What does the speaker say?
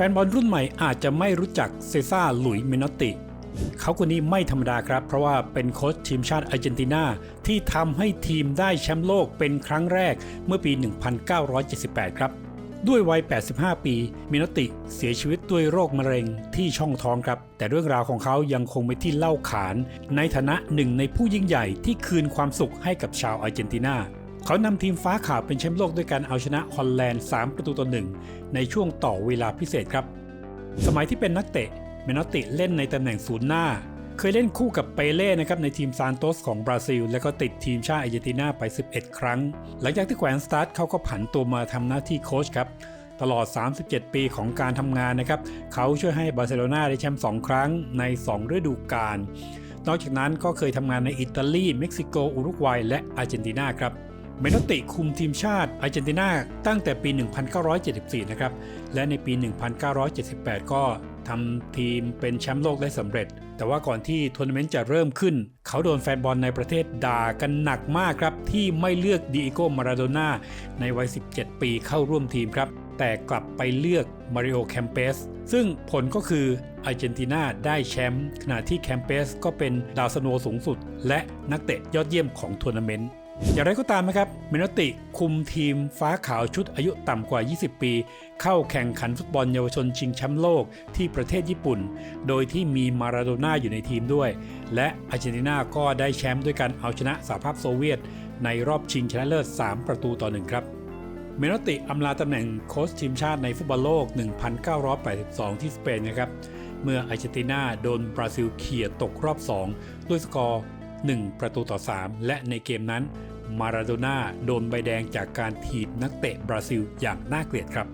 ฟนบอลรุ่นใหม่อาจจะไม่รู้จักเซซ่าหลุยเมนอตติ เขาคนนี้ไม่ธรรมดาครับ เพราะว่าเป็นโค้ชทีมชาติอาร์เจนตินาที่ทำให้ทีมได้แชมป์โลกเป็นครั้งแรกเมื่อปี 1978 ครับ ด้วยวัย 85 ปีเมนอตติเสียชีวิตด้วยโรคมะเร็งที่ช่องท้องครับ แต่เรื่องราวของเขายังคงเป็นที่เล่าขาน ในฐานะหนึ่งในผู้ยิ่งใหญ่ที่คืนความสุขให้กับชาวอาร์เจนตินา เขานำทีมฟ้าขาวเป็นแชมป์โลกด้วยการเอาชนะฮอลแลนด์ 3 ประตูต่อหนึ่งในช่วงต่อเวลาพิเศษครับ สมัยที่เป็นนักเตะเมนอตติเล่นในตำแหน่งศูนย์หน้า เคยเล่นคู่กับเปเล่นะครับในทีมซานโตสของบราซิล แล้วก็ติดทีมชาติอาร์เจนตินาไป 11 ครั้ง หลังจากที่แขวนสตาร์ทเขาก็ผันตัวมาทำหน้าที่โค้ชครับตลอด 37 ปีของการทำงานนะครับ เขาช่วยให้บาร์เซโลนาได้แชมป์ 2 ครั้งใน 2 ฤดูกาล นอกจากนั้นก็เคยทำงานในอิตาลี เม็กซิโก อุรุกวัย และอาร์เจนตินาครับ เมนติคุมทีมชาติอาร์เจนตินาตั้งแต่ปี 1974 นะครับ และในปี 1978 ก็ทำทีมเป็นแชมป์โลกได้สำเร็จ แต่ว่าก่อนที่ทัวร์นาเมนต์จะเริ่มขึ้น เขาโดนแฟนบอลในประเทศด่ากันหนักมากครับ ที่ไม่เลือกดิเอโกมาราโดน่าในวัย 17 ปีเข้าร่วมทีมครับ แต่กลับไปเลือกมาริโอแคมเปสซึ่งผลก็คืออาร์เจนตินาได้แชมป์ขณะที่แคมเปสก็เป็นดาวสโนว์สูงสุด และนักเตะยอดเยี่ยมของทัวร์นาเมนต์ อย่างไรก็ตามนะครับเมนติคุมทีมฟ้าขาวชุดอายุต่ำกว่า 20 ปี เข้าแข่งขันฟุตบอลเยาวชนชิงแชมป์โลกที่ประเทศญี่ปุ่น โดยที่มีมาราโดน่าอยู่ในทีมด้วย และอาร์เจนตินาก็ได้แชมป์ด้วยการเอาชนะสหภาพโซเวียต ในรอบชิงชนะเลิศ 3 ประตูต่อ 1 ครับเมนตติอำลาตำแหน่งโค้ชทีมชาติในฟุตบอลโลก 1982 ที่สเปนนะครับเมื่ออาร์เจนตินาโดนบราซิลเขี่ยตกรอบ 2 ด้วยสกอร์ 1 ประตูต่อ 3 และในเกมนั้น มาราโดน่าโดนใบแดงจากการถีบนักเตะบราซิลอย่างน่าเกลียดครับ